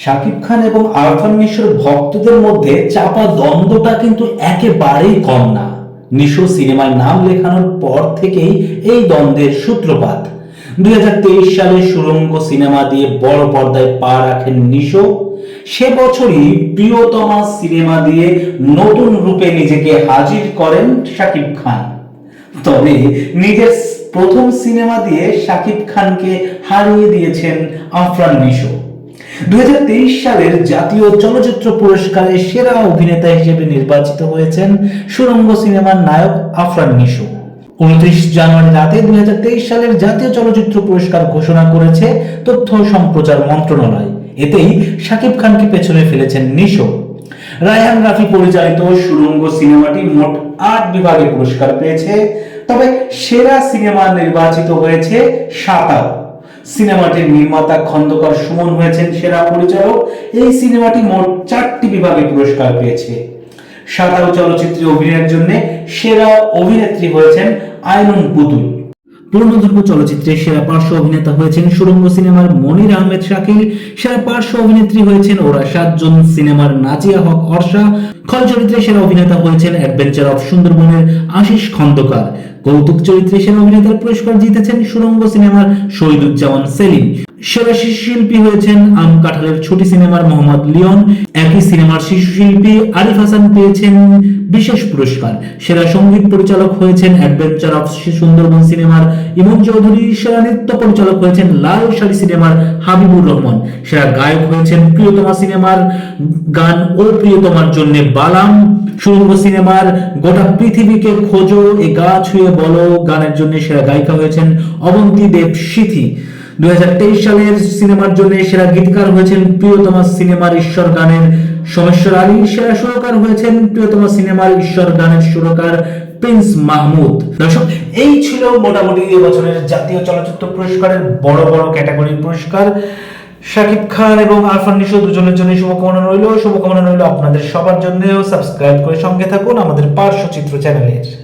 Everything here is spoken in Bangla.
শাকিব খান এবং আরফান নিশোর ভক্তদের মধ্যে চাপা দ্বন্দ্বটা কিন্তু একেবারেই কম না। নিশো সিনেমায় নাম লেখানোর পর থেকেই এই দ্বন্দ্বের সূত্রপাত। দুই হাজার তেইশ সালে সুরঙ্গ সিনেমা দিয়ে বড় পর্দায় পা রাখেন নিশো সে বছরই প্রিয়তমা সিনেমা দিয়ে নতুন রূপে নিজেকে হাজির করেন শাকিব খান। তবে নিজের প্রথম সিনেমা দিয়ে শাকিব খানকে হারিয়ে দিয়েছেন আফরান নিশো দুই সালের জাতীয় চলচ্চিত্র পুরস্কারে সেরা অভিনেতা হিসেবে নির্বাচিত হয়েছেন সুরঙ্গ সিনেমার নায়ক আফরান নিশো। উনত্রিশ জানুয়ারি রাতে দুই সালের জাতীয় চলচ্চিত্র পুরস্কার ঘোষণা করেছে তথ্য সম্প্রচার মন্ত্রণালয়। এতেই শাকিব খানকে পেছনে ফেলেছেন নিশো। রায়হান রাফি পরিচালিত সুরঙ্গ সিনেমাটি মোট আট বিভাগে পুরস্কার পেয়েছে, তবে সেরা সিনেমা নির্বাচিত হয়েছে সাতাও। সিনেমাটির নির্মাতা, খন্দকার সুমন হয়েছেন সেরা পরিচালক। এই সিনেমাটি মোট চারটি বিভাগে পুরস্কার পেয়েছে। সাতাও চলচ্চিত্রে অভিনয়ের জন্য সেরা অভিনেত্রী হয়েছেন আইনুন পুতুল। পূর্ণদৈর্ঘ্য চলচ্চিত্রে সেরা পার্শ্ব অভিনেতা হয়েছেন সুরঙ্গ সিনেমার মনির আহমেদ শাকিল। সেরা পার্শ্ব অভিনেত্রী হয়েছেন ওরা সাতজন সিনেমার নাজিয়া হক অর্ষা। খল চরিত্রে সেরা অভিনেতা হয়েছেন অ্যাডভেঞ্চার অফ সুন্দরবনের আশিস খন্দকার। কৌতুক চরিত্রে সেরা অভিনেতার পুরস্কার জিতেছেন সুরঙ্গ সিনেমার শহীদুজ্জামান সেলিম। সেরা শিশু শিল্পী হয়েছেন আম কাঁঠালের ছুটি সিনেমার মোহাম্মদ লিওন। একই সিনেমার শিশু শিল্পী আরিফ হাসান পেয়েছেন বিশেষ পুরস্কার। সেরা সংগীত পরিচালক হয়েছেন অ্যাডভেঞ্চার অফ সুন্দরবন সিনেমার ইমন চৌধুরী। সেরা নৃত্য পরিচালক হয়েছেন লাল শাড়ি সিনেমার হাবিবুর রহমান। সেরা গায়ক হয়েছেন প্রিয়তমা সিনেমার গান ও প্রিয়তমার জন্য বালাম। সুরঙ্গ সিনেমার গোটা পৃথিবীকে খোঁজো, এ গা ছুঁয়ে বলো, গানের জন্য সেরা গায়িকা হয়েছেন অবন্তী দেব সিথি। দুই সালের সিনেমার জন্য সেরা গীতকার হয়েছেন প্রিয়তমা সিনেমার ঈশ্বর গানের সোমেশ্বর আলী, সেরা সুরকার হয়েছেন প্রিয়তমা সিনেমার ঈশ্বর গানের সুরকার প্রিন্স মাহমুদ। দর্শক, এই ছিল মোটামুটি এই বছরের জাতীয় চলচ্চিত্র পুরস্কারের বড় বড় ক্যাটাগরির পুরস্কার। শাকিব খান এবং আরফান নিশো দুজনের জন্য শুভকামনা রইল। শুভকামনা রইল আপনাদের সবার জন্য সাবস্ক্রাইব করে সঙ্গে থাকুন আমাদের পার্শ্বচিত্র চ্যানেলের।